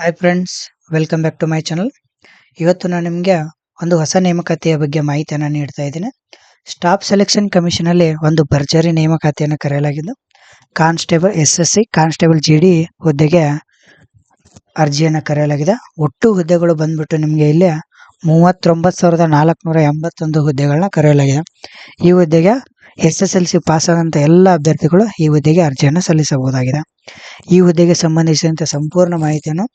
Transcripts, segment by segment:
Hi friends welcome back to my channel ಇವತ್ತು ನಾನು ನಿಮಗೆ ಒಂದು ಹೊಸ ನೇಮಕಾತಿಯ ಬಗ್ಗೆ ಮಾಹಿತಿಯನ್ನು ನೀಡ್ತಾ ಇದ್ದೀನಿ. ಸ್ಟಾಫ್ ಸೆಲೆಕ್ಷನ್ ಕಮಿಷನಲ್ಲಿ ಒಂದು ಭರ್ಜರಿ ನೇಮಕಾತಿಯನ್ನು ಕರೆಯಲಾಗಿದ್ದು constable S S C constable G D ಹುದ್ದೆಗೆ ಅರ್ಜಿಯನ್ನು ಕರೆಯಲಾಗಿದೆ. ಒಟ್ಟು ಹುದ್ದೆಗಳು ಬಂದ್ಬಿಟ್ಟು ನಿಮಗೆ ಇಲ್ಲಿ ಮೂವತ್ತೊಂಬತ್ತು ಸಾವಿರದ ನಾಲ್ಕುನೂರ ಎಂಬತ್ತೊಂದು ಹುದ್ದೆಗಳನ್ನ ಕರೆಯಲಾಗಿದೆ. ಈ ಹುದ್ದೆಗೆ S S L C pass ಆದಂಥ ಎಲ್ಲ ಅಭ್ಯರ್ಥಿಗಳು ಈ ಹುದ್ದೆಗೆ ಅರ್ಜಿಯನ್ನು ಸಲ್ಲಿಸಬಹುದಾಗಿದೆ. ಈ ಹುದ್ದೆಗೆ ಸಂಬಂಧಿಸಿದಂತೆ ಸಂಪೂರ್ಣ ಮಾಹಿತಿಯನ್ನು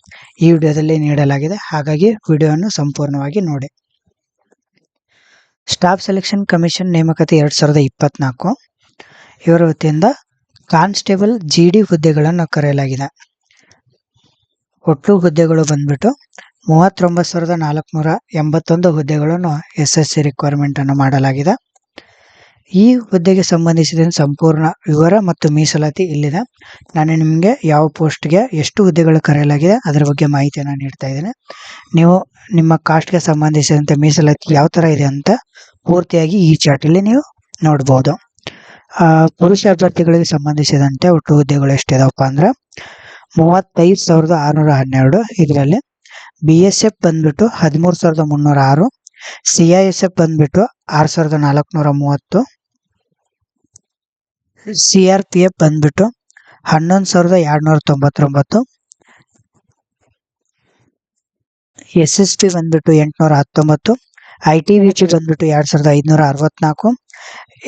ಈ ವಿಡಿಯೋದಲ್ಲಿ ನೀಡಲಾಗಿದೆ. ಹಾಗಾಗಿ ವಿಡಿಯೋವನ್ನು ಸಂಪೂರ್ಣವಾಗಿ ನೋಡಿ. ಸ್ಟಾಫ್ ಸೆಲೆಕ್ಷನ್ ಕಮಿಷನ್ ನೇಮಕತೆ ಎರಡು ಸಾವಿರದ ಇಪ್ಪತ್ನಾಲ್ಕು. ಇವರ ವತಿಯಿಂದ ಕಾನ್ಸ್ಟೇಬಲ್ ಜಿ ಡಿ ಹುದ್ದೆಗಳನ್ನು ಕರೆಯಲಾಗಿದೆ. ಒಟ್ಟು ಹುದ್ದೆಗಳು ಬಂದ್ಬಿಟ್ಟು ಮೂವತ್ತೊಂಬತ್ತು ಸಾವಿರದ ನಾಲ್ಕುನೂರ ಎಂಬತ್ತೊಂದು ಹುದ್ದೆಗಳನ್ನು ಎಸ್ ಎಸ್ ಸಿ ರಿಕ್ವೈರ್ಮೆಂಟನ್ನು ಮಾಡಲಾಗಿದೆ. ಈ ಹುದ್ದೆಗೆ ಸಂಬಂಧಿಸಿದ ಸಂಪೂರ್ಣ ವಿವರ ಮತ್ತು ಮೀಸಲಾತಿ ಇಲ್ಲಿದೆ. ನಾನು ನಿಮಗೆ ಯಾವ ಪೋಸ್ಟ್ಗೆ ಎಷ್ಟು ಹುದ್ದೆಗಳು ಕರೆಯಲಾಗಿದೆ ಅದರ ಬಗ್ಗೆ ಮಾಹಿತಿಯನ್ನು ನೀಡ್ತಾ ಇದ್ದೇನೆ. ನೀವು ನಿಮ್ಮ ಕಾಸ್ಟ್ಗೆ ಸಂಬಂಧಿಸಿದಂತೆ ಮೀಸಲಾತಿ ಯಾವ ಥರ ಇದೆ ಅಂತ ಪೂರ್ತಿಯಾಗಿ ಈ ಚಾರ್ಟಲ್ಲಿ ನೀವು ನೋಡ್ಬೋದು. ಪುರುಷ ಅಭ್ಯರ್ಥಿಗಳಿಗೆ ಸಂಬಂಧಿಸಿದಂತೆ ಒಟ್ಟು ಹುದ್ದೆಗಳು ಎಷ್ಟಿದಾವಪ್ಪ ಅಂದ್ರೆ ಮೂವತ್ತೈದು ಸಾವಿರದ ಆರುನೂರ ಹನ್ನೆರಡು ಇದರಲ್ಲಿ. ಬಿ ಎಸ್ ಎಫ್ ಬಂದ್ಬಿಟ್ಟು ಹದಿಮೂರು ಸಾವಿರದ ಮುನ್ನೂರ ಆರು, ಸಿ ಐ ಎಸ್ ಎಫ್ ಬಂದ್ಬಿಟ್ಟು ಆರು ಸಾವಿರದ ನಾಲ್ಕುನೂರ ಮೂವತ್ತು ಸಿ ಆರ್ ಪಿ ಎಫ್ ಬಂದ್ಬಿಟ್ಟು ಹನ್ನೊಂದು ಸಾವಿರದ ಎರಡುನೂರ ತೊಂಬತ್ತೊಂಬತ್ತು. ಎಸ್ ಎಸ್ ಪಿ ಬಂದ್ಬಿಟ್ಟು ಎಂಟುನೂರ ಹತ್ತೊಂಬತ್ತು. ಐ ಟಿ ವಿ ಜಿ ಬಂದ್ಬಿಟ್ಟು ಎರಡು ಸಾವಿರದ ಐದುನೂರ ಅರವತ್ನಾಲ್ಕು.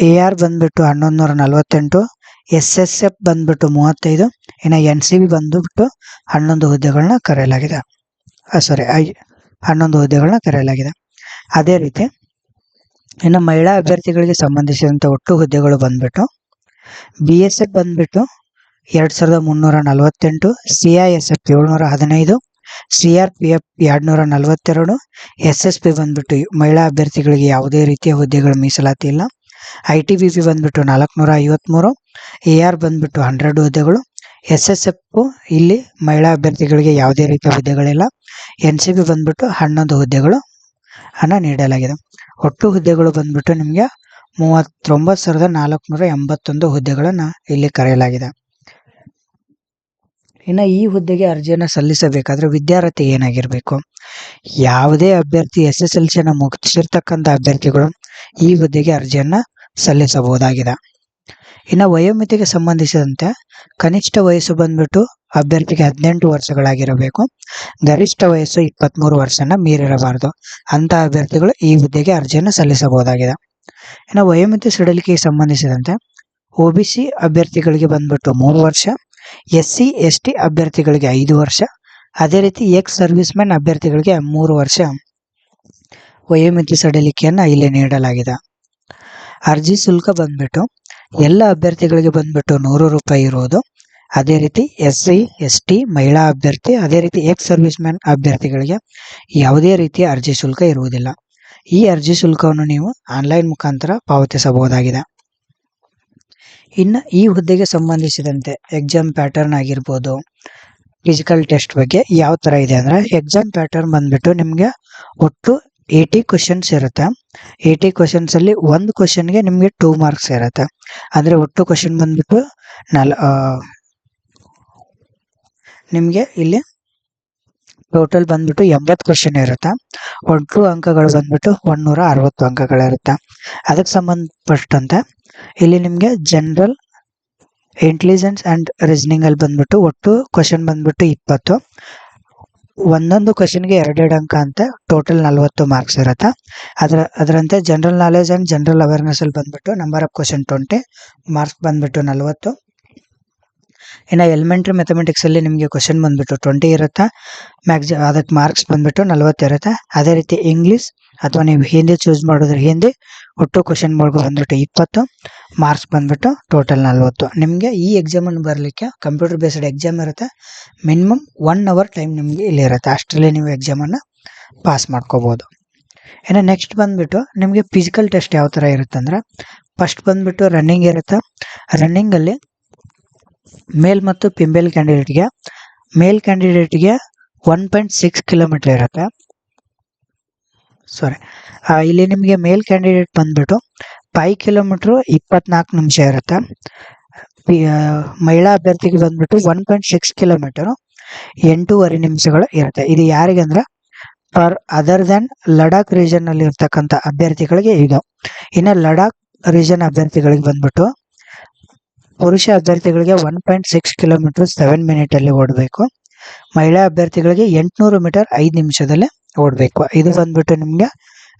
ಎ ಆರ್ ಬಂದ್ಬಿಟ್ಟು ಹನ್ನೊಂದು ನೂರ ನಲವತ್ತೆಂಟು. ಎಸ್ ಎಸ್ ಎಫ್ ಬಂದ್ಬಿಟ್ಟು ಮೂವತ್ತೈದು. ಇನ್ನು ಎನ್ ಸಿ ಬಿ ಬಂದುಬಿಟ್ಟು ಹನ್ನೊಂದು ಹುದ್ದೆಗಳನ್ನ ಕರೆಯಲಾಗಿದೆ. ಸಾರಿ ಐ, ಹನ್ನೊಂದು ಹುದ್ದೆಗಳನ್ನ ಕರೆಯಲಾಗಿದೆ. ಅದೇ ರೀತಿ ಇನ್ನು ಮಹಿಳಾ ಅಭ್ಯರ್ಥಿಗಳಿಗೆ ಸಂಬಂಧಿಸಿದಂಥ ಒಟ್ಟು ಹುದ್ದೆಗಳು ಬಂದ್ಬಿಟ್ಟು ಬಿ ಎಸ್ ಎಫ್ ಬಂದ್ಬಿಟ್ಟು ಎರಡು ಸಾವಿರದ ಮುನ್ನೂರ ನಲವತ್ತೆಂಟು ಸಿ ಐ ಎಸ್ ಎಫ್ ಏಳ್ನೂರ ಹದಿನೈದು ಸಿ ಆರ್ ಪಿ ಎಫ್ ಎರಡ್ನೂರ ನಲವತ್ತೆರಡು ಎಸ್ ಎಸ್ ಪಿ ಬಂದ್ಬಿಟ್ಟು ಮಹಿಳಾ ಅಭ್ಯರ್ಥಿಗಳಿಗೆ ಯಾವುದೇ ರೀತಿಯ ಹುದ್ದೆಗಳ ಮೀಸಲಾತಿ ಇಲ್ಲ. ಐ ಟಿ ಬಿ ಪಿ ಬಂದ್ಬಿಟ್ಟು ನಾಲ್ಕುನೂರ ಐವತ್ತ್ಮೂರು ಎ ಆರ್ ಬಂದ್ಬಿಟ್ಟು ಹಂಡ್ರೆಡ್ ಹುದ್ದೆಗಳು ಎಸ್ ಎಸ್ ಎಫ್ ಇಲ್ಲಿ ಮಹಿಳಾ ಅಭ್ಯರ್ಥಿಗಳಿಗೆ ಯಾವುದೇ ರೀತಿಯ ಹುದ್ದೆಗಳಿಲ್ಲ. ಎನ್ ಸಿ ಬಿ ಬಂದ್ಬಿಟ್ಟು ಹನ್ನೊಂದು ಹುದ್ದೆಗಳು ಅನ್ನು ನೀಡಲಾಗಿದೆ. ಒಟ್ಟು ಹುದ್ದೆಗಳು ಬಂದ್ಬಿಟ್ಟು ನಿಮಗೆ ಮೂವತ್ತೊಂಬತ್ತು ಸಾವಿರದ ನಾಲ್ಕುನೂರ ಎಂಬತ್ತೊಂದು ಹುದ್ದೆಗಳನ್ನು ಇಲ್ಲಿ ಕರೆಯಲಾಗಿದೆ. ಇನ್ನು ಈ ಹುದ್ದೆಗೆ ಅರ್ಜಿಯನ್ನು ಸಲ್ಲಿಸಬೇಕಾದ್ರೆ ವಿದ್ಯಾರ್ಥಿ ಏನಾಗಿರಬೇಕು? ಯಾವುದೇ ಅಭ್ಯರ್ಥಿ ಎಸ್ ಎಸ್ ಎಲ್ ಸಿಯನ್ನು ಮುಗಿಸಿರ್ತಕ್ಕಂಥ ಅಭ್ಯರ್ಥಿಗಳು ಈ ಹುದ್ದೆಗೆ ಅರ್ಜಿಯನ್ನು ಸಲ್ಲಿಸಬಹುದಾಗಿದೆ. ಇನ್ನು ವಯೋಮಿತಿಗೆ ಸಂಬಂಧಿಸಿದಂತೆ ಕನಿಷ್ಠ ವಯಸ್ಸು ಬಂದ್ಬಿಟ್ಟು ಅಭ್ಯರ್ಥಿಗೆ ಹದಿನೆಂಟು ವರ್ಷಗಳಾಗಿರಬೇಕು. ಗರಿಷ್ಠ ವಯಸ್ಸು ಇಪ್ಪತ್ತ್ಮೂರು ವರ್ಷನ ಮೀರಿರಬಾರದು. ಅಂತ ಅಭ್ಯರ್ಥಿಗಳು ಈ ಹುದ್ದೆಗೆ ಅರ್ಜಿಯನ್ನು ಸಲ್ಲಿಸಬಹುದಾಗಿದೆ. ಇನ್ನು ವಯೋಮಿತಿ ಸಡಿಲಿಕೆಗೆ ಸಂಬಂಧಿಸಿದಂತೆ ಒ ಬಿ ಸಿ ಅಭ್ಯರ್ಥಿಗಳಿಗೆ ಬಂದ್ಬಿಟ್ಟು ಮೂರು ವರ್ಷ ಎಸ್ ಸಿ ಎಸ್ ಟಿ ಅಭ್ಯರ್ಥಿಗಳಿಗೆ ಐದು ವರ್ಷ, ಅದೇ ರೀತಿ ಎಕ್ಸ್ ಸರ್ವಿಸ್ ಮ್ಯಾನ್ ಅಭ್ಯರ್ಥಿಗಳಿಗೆ ಮೂರು ವರ್ಷ ವಯೋಮಿತಿ ಸಡಿಲಿಕೆಯನ್ನು ಇಲ್ಲಿ ನೀಡಲಾಗಿದೆ. ಅರ್ಜಿ ಶುಲ್ಕ ಬಂದ್ಬಿಟ್ಟು ಎಲ್ಲ ಅಭ್ಯರ್ಥಿಗಳಿಗೆ ಬಂದ್ಬಿಟ್ಟು ನೂರು ರೂಪಾಯಿ ಇರುವುದು ಅದೇ ರೀತಿ ಎಸ್ ಸಿ ಎಸ್ ಟಿ ಮಹಿಳಾ ಅಭ್ಯರ್ಥಿ, ಅದೇ ರೀತಿ ಎಕ್ಸ್ ಸರ್ವಿಸ್ ಮ್ಯಾನ್ ಅಭ್ಯರ್ಥಿಗಳಿಗೆ ಯಾವುದೇ ರೀತಿಯ ಅರ್ಜಿ ಶುಲ್ಕ ಇರುವುದಿಲ್ಲ. ಈ ಅರ್ಜಿ ಶುಲ್ಕವನ್ನು ನೀವು ಆನ್ಲೈನ್ ಮುಖಾಂತರ ಪಾವತಿಸಬಹುದಾಗಿದೆ. ಇನ್ನು ಈ ಹುದ್ದೆಗೆ ಸಂಬಂಧಿಸಿದಂತೆ ಎಕ್ಸಾಮ್ ಪ್ಯಾಟರ್ನ್ ಆಗಿರ್ಬೋದು, ಫಿಸಿಕಲ್ ಟೆಸ್ಟ್ ಬಗ್ಗೆ ಯಾವ ಥರ ಇದೆ ಅಂದರೆ ಎಕ್ಸಾಮ್ ಪ್ಯಾಟರ್ನ್ ಬಂದ್ಬಿಟ್ಟು ನಿಮಗೆ ಒಟ್ಟು ಏಯ್ಟಿ ಕ್ವಶನ್ಸ್ ಇರುತ್ತೆ. ಏಯ್ಟಿ ಕ್ವಶನ್ಸಲ್ಲಿ ಒಂದು ಕ್ವಶನ್ಗೆ ನಿಮಗೆ ಟೂ ಮಾರ್ಕ್ಸ್ ಇರುತ್ತೆ. ಅಂದರೆ ಒಟ್ಟು ಕ್ವಶನ್ ಬಂದ್ಬಿಟ್ಟು ನಲ್ ನಿಮಗೆ ಇಲ್ಲಿ ಟೋಟಲ್ ಬಂದ್ಬಿಟ್ಟು ಎಂಬತ್ತು ಕ್ವಶನ್ ಇರುತ್ತೆ. ಒಟ್ಟು ಅಂಕಗಳು ಬಂದ್ಬಿಟ್ಟು ಒಂದೂರ ಅರವತ್ತು ಅಂಕಗಳಿರುತ್ತೆ. ಅದಕ್ಕೆ ಸಂಬಂಧಪಟ್ಟಂತೆ ಇಲ್ಲಿ ನಿಮಗೆ ಜನರಲ್ ಇಂಟೆಲಿಜೆನ್ಸ್ ಆ್ಯಂಡ್ ರೀಸನಿಂಗ್ ಬಂದ್ಬಿಟ್ಟು ಒಟ್ಟು ಕ್ವಶನ್ ಬಂದ್ಬಿಟ್ಟು ಇಪ್ಪತ್ತು. ಒಂದೊಂದು ಕ್ವಶನ್ಗೆ ಎರಡೆರಡು ಅಂಕ ಅಂತ ಟೋಟಲ್ ನಲವತ್ತು ಮಾರ್ಕ್ಸ್ ಇರುತ್ತೆ. ಅದರ, ಅದರಂತೆ general knowledge and general awareness ಅಲ್ಲಿ ಬಂದ್ಬಿಟ್ಟು number of question twenty marks ಬಂದ್ಬಿಟ್ಟು ನಲವತ್ತು. ಇನ್ನು ಎಲಿಮೆಂಟ್ರಿ ಮೆಥಮೆಟಿಕ್ಸಲ್ಲಿ ನಿಮಗೆ ಕ್ವಶನ್ ಬಂದ್ಬಿಟ್ಟು ಟ್ವೆಂಟಿ ಇರುತ್ತೆ? ಮ್ಯಾಕ್ಸಿ ಅದಕ್ಕೆ ಮಾರ್ಕ್ಸ್ ಬಂದುಬಿಟ್ಟು ನಲವತ್ತು ಇರುತ್ತೆ? ಅದೇ ರೀತಿ ಇಂಗ್ಲೀಷ್ ಅಥವಾ ನೀವು ಹಿಂದಿ ಚೂಸ್ ಮಾಡಿದ್ರೆ ಹಿಂದಿ, ಒಟ್ಟು ಕ್ವಶನ್ ಮಾರ್ಕ್ ಬಂದ್ಬಿಟ್ಟು ಇಪ್ಪತ್ತು ಮಾರ್ಕ್ಸ್ ಬಂದ್ಬಿಟ್ಟು ಟೋಟಲ್ ನಲ್ವತ್ತು. ನಿಮಗೆ ಈ ಎಕ್ಸಾಮನ್ನು ಬರಲಿಕ್ಕೆ ಕಂಪ್ಯೂಟರ್ ಬೇಸ್ಡ್ ಎಕ್ಸಾಮ್ ಇರುತ್ತೆ. ಮಿನಿಮಮ್ ಒನ್ ಅವರ್ ಟೈಮ್ ನಿಮಗೆ ಇಲ್ಲಿ ಇರುತ್ತೆ. ಅಷ್ಟರಲ್ಲಿ ನೀವು ಎಕ್ಸಾಮನ್ನು ಪಾಸ್ ಮಾಡ್ಕೋಬೋದು. ಇನ್ನು ನೆಕ್ಸ್ಟ್ ಬಂದುಬಿಟ್ಟು ನಿಮಗೆ ಫಿಸಿಕಲ್ ಟೆಸ್ಟ್ ಯಾವ ಥರ ಇರುತ್ತೆ ಅಂದ್ರೆ ಫಸ್ಟ್ ಬಂದ್ಬಿಟ್ಟು ರನ್ನಿಂಗ್ ಇರುತ್ತೆ. ರನ್ನಿಂಗ್ ಅಲ್ಲಿ ಮೇಲ್ ಮತ್ತು ಫಿಮೇಲ್ ಕ್ಯಾಂಡಿಡೇಟ್ಗೆ, ಮೇಲ್ ಕ್ಯಾಂಡಿಡೇಟ್ಗೆ ಒನ್ ಪಾಯಿಂಟ್ ಸಿಕ್ಸ್ ಕಿಲೋಮೀಟರ್ ಇರುತ್ತೆ. ಸಾರಿ ಇಲ್ಲಿ ನಿಮಗೆ ಮೇಲ್ ಕ್ಯಾಂಡಿಡೇಟ್ ಬಂದ್ಬಿಟ್ಟು ಫೈವ್ ಕಿಲೋಮೀಟ್ರು ಇಪ್ಪತ್ನಾಲ್ಕು ನಿಮಿಷ ಇರುತ್ತೆ. ಮಹಿಳಾ ಅಭ್ಯರ್ಥಿಗೆ ಬಂದ್ಬಿಟ್ಟು ಒನ್ ಪಾಯಿಂಟ್ ಸಿಕ್ಸ್ ಕಿಲೋಮೀಟರು ಎಂಟೂವರೆ ನಿಮಿಷಗಳು ಇರುತ್ತೆ. ಇದು ಯಾರಿಗೆ ಅಂದ್ರೆ ಫಾರ್ ಅದರ್ ದೆನ್ ಲಡಾಖ್ ರೀಜನ್ನಲ್ಲಿ ಇರ್ತಕ್ಕಂಥ ಅಭ್ಯರ್ಥಿಗಳಿಗೆ ಇದು. ಇನ್ನು ಲಡಾಖ್ ರೀಜನ್ ಅಭ್ಯರ್ಥಿಗಳಿಗೆ ಬಂದ್ಬಿಟ್ಟು ಪುರುಷ ಅಭ್ಯರ್ಥಿಗಳಿಗೆ one point six kilometre seven minute ಅಲ್ಲಿ ಓಡಬೇಕು. ಮಹಿಳಾ ಅಭ್ಯರ್ಥಿಗಳಿಗೆ ಎಂಟುನೂರು ಮೀಟರ್ ಐದು ನಿಮಿಷದಲ್ಲಿ ಓಡಬೇಕು. ಇದು ಬಂದ್ಬಿಟ್ಟು ನಿಮಗೆ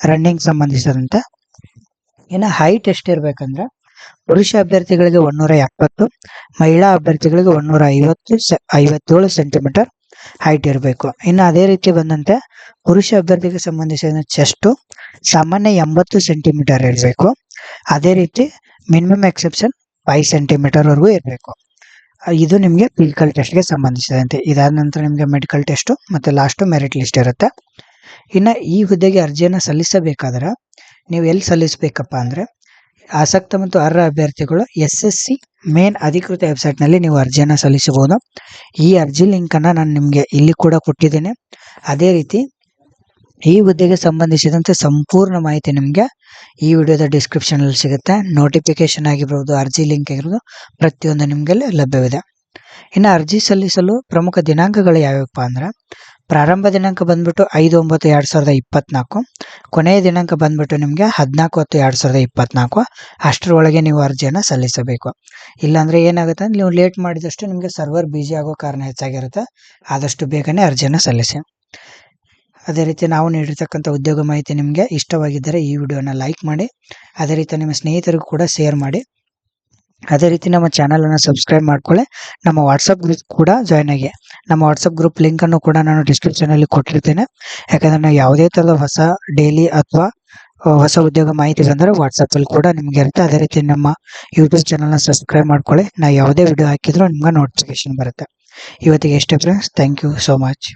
ರನ್ನಿಂಗ್ ಸಂಬಂಧಿಸಿದಂತೆ. ಇನ್ನು ಹೈಟ್ ಎಷ್ಟಿರ್ಬೇಕಂದ್ರೆ ಪುರುಷ ಅಭ್ಯರ್ಥಿಗಳಿಗೆ ಒಂದೂರ ಎಪ್ಪತ್ತು, ಮಹಿಳಾ ಅಭ್ಯರ್ಥಿಗಳಿಗೆ ಒಂದೂರ ಐವತ್ತು ಐವತ್ತೇಳು ಸೆಂಟಿಮೀಟರ್ ಹೈಟ್ ಇರಬೇಕು. ಇನ್ನು ಅದೇ ರೀತಿ ಬಂದಂತೆ, ಪುರುಷ ಅಭ್ಯರ್ಥಿಗೆ ಸಂಬಂಧಿಸಿದ ಚೆಸ್ಟು ಸಾಮಾನ್ಯ ಎಂಬತ್ತು ಸೆಂಟಿಮೀಟರ್ ಇರಬೇಕು. ಅದೇ ರೀತಿ ಮಿನಿಮಮ್ ಎಕ್ಸೆಪ್ಷನ್ ಫೈವ್ ಸೆಂಟಿಮೀಟರ್ ವರೆಗೂ ಇರಬೇಕು ಇದು ನಿಮಗೆ ಫಿಸಿಕಲ್ ಟೆಸ್ಟ್ಗೆ ಸಂಬಂಧಿಸಿದಂತೆ. ಇದಾದ ನಂತರ ನಿಮಗೆ ಮೆಡಿಕಲ್ ಟೆಸ್ಟು ಮತ್ತು ಲಾಸ್ಟು ಮೆರಿಟ್ ಲಿಸ್ಟ್ ಇರುತ್ತೆ. ಇನ್ನು ಈ ಹುದ್ದೆಗೆ ಅರ್ಜಿಯನ್ನು ಸಲ್ಲಿಸಬೇಕಾದ್ರೆ ನೀವು ಎಲ್ಲಿ ಸಲ್ಲಿಸಬೇಕಪ್ಪ ಅಂದರೆ ಆಸಕ್ತ ಮತ್ತು ಅರ್ಹ ಅಭ್ಯರ್ಥಿಗಳು ಎಸ್ ಎಸ್ ಸಿ ಮೇನ್ ಅಧಿಕೃತ ವೆಬ್ಸೈಟ್ನಲ್ಲಿ ನೀವು ಅರ್ಜಿಯನ್ನು ಸಲ್ಲಿಸಬಹುದು. ಈ ಅರ್ಜಿ ಲಿಂಕನ್ನು ನಾನು ನಿಮಗೆ ಇಲ್ಲಿ ಕೂಡ ಕೊಟ್ಟಿದ್ದೇನೆ. ಅದೇ ರೀತಿ ಈ ಹುದ್ದೆಗೆ ಸಂಬಂಧಿಸಿದಂತೆ ಸಂಪೂರ್ಣ ಮಾಹಿತಿ ನಿಮಗೆ ಈ ವಿಡಿಯೋದ ಡಿಸ್ಕ್ರಿಪ್ಷನ್ ಅಲ್ಲಿ ಸಿಗುತ್ತೆ. ನೋಟಿಫಿಕೇಶನ್ ಆಗಿರ್ಬೋದು, ಅರ್ಜಿ ಲಿಂಕ್ ಆಗಿರ್ಬೋದು, ಪ್ರತಿಯೊಂದು ನಿಮಗೆ ಲಭ್ಯವಿದೆ. ಇನ್ನು ಅರ್ಜಿ ಸಲ್ಲಿಸಲು ಪ್ರಮುಖ ದಿನಾಂಕಗಳು ಯಾವ್ಯಾವಪ್ಪ ಅಂದ್ರೆ, ಪ್ರಾರಂಭ ದಿನಾಂಕ ಬಂದ್ಬಿಟ್ಟು ಐದು ಒಂಬತ್ತು ಎರಡು ಸಾವಿರದ ಇಪ್ಪತ್ನಾಲ್ಕು, ಕೊನೆಯ ದಿನಾಂಕ ಬಂದ್ಬಿಟ್ಟು ನಿಮಗೆ ಹದಿನಾಲ್ಕು ಹತ್ತು ಎರಡು ಸಾವಿರದ ಇಪ್ಪತ್ನಾಲ್ಕು, ಅಷ್ಟರೊಳಗೆ ನೀವು ಅರ್ಜಿಯನ್ನು ಸಲ್ಲಿಸಬೇಕು. ಇಲ್ಲಾಂದರೆ ಏನಾಗುತ್ತೆ ಅಂದ್ರೆ ನೀವು ಲೇಟ್ ಮಾಡಿದಷ್ಟು ನಿಮಗೆ ಸರ್ವರ್ ಬ್ಯುಸಿ ಆಗೋ ಕಾರಣ ಹೆಚ್ಚಾಗಿರುತ್ತೆ. ಆದಷ್ಟು ಬೇಗನೆ ಅರ್ಜಿಯನ್ನು ಸಲ್ಲಿಸಿ. ಅದೇ ರೀತಿ ನಾವು ನೀಡಿರ್ತಕ್ಕಂಥ ಉದ್ಯೋಗ ಮಾಹಿತಿ ನಿಮಗೆ ಇಷ್ಟವಾಗಿದ್ದರೆ ಈ ವಿಡಿಯೋನ ಲೈಕ್ ಮಾಡಿ, ಅದೇ ರೀತಿ ನಿಮ್ಮ ಸ್ನೇಹಿತರಿಗೂ ಕೂಡ ಶೇರ್ ಮಾಡಿ. ಅದೇ ರೀತಿ ನಮ್ಮ ಚಾನಲನ್ನು ಸಬ್ಸ್ಕ್ರೈಬ್ ಮಾಡ್ಕೊಳ್ಳಿ. ನಮ್ಮ ವಾಟ್ಸಪ್ ಗ್ರೂಪ್ ಕೂಡ ಜಾಯ್ನ್ ಆಗಿ. ನಮ್ಮ ವಾಟ್ಸಪ್ ಗ್ರೂಪ್ ಲಿಂಕನ್ನು ಕೂಡ ನಾನು ಡಿಸ್ಕ್ರಿಪ್ಷನಲ್ಲಿ ಕೊಟ್ಟಿರ್ತೇನೆ. ಯಾಕಂದರೆ ನಾವು ಯಾವುದೇ ಥರದ ಹೊಸ ಡೈಲಿ ಅಥವಾ ಹೊಸ ಉದ್ಯೋಗ ಮಾಹಿತಿ ಬಂದರೆ ವಾಟ್ಸಪ್ಪಲ್ಲಿ ಕೂಡ ನಿಮಗೆ ಇರುತ್ತೆ. ಅದೇ ರೀತಿ ನಮ್ಮ ಯೂಟ್ಯೂಬ್ ಚಾನಲ್ನ ಸಬ್ಸ್ಕ್ರೈಬ್ ಮಾಡ್ಕೊಳ್ಳಿ. ನಾವು ಯಾವುದೇ ವಿಡಿಯೋ ಹಾಕಿದ್ರು ನಿಮ್ಗೆ ನೋಟಿಫಿಕೇಶನ್ ಬರುತ್ತೆ. ಇವತ್ತಿಗೆ ಎಷ್ಟೇ friends thank you so much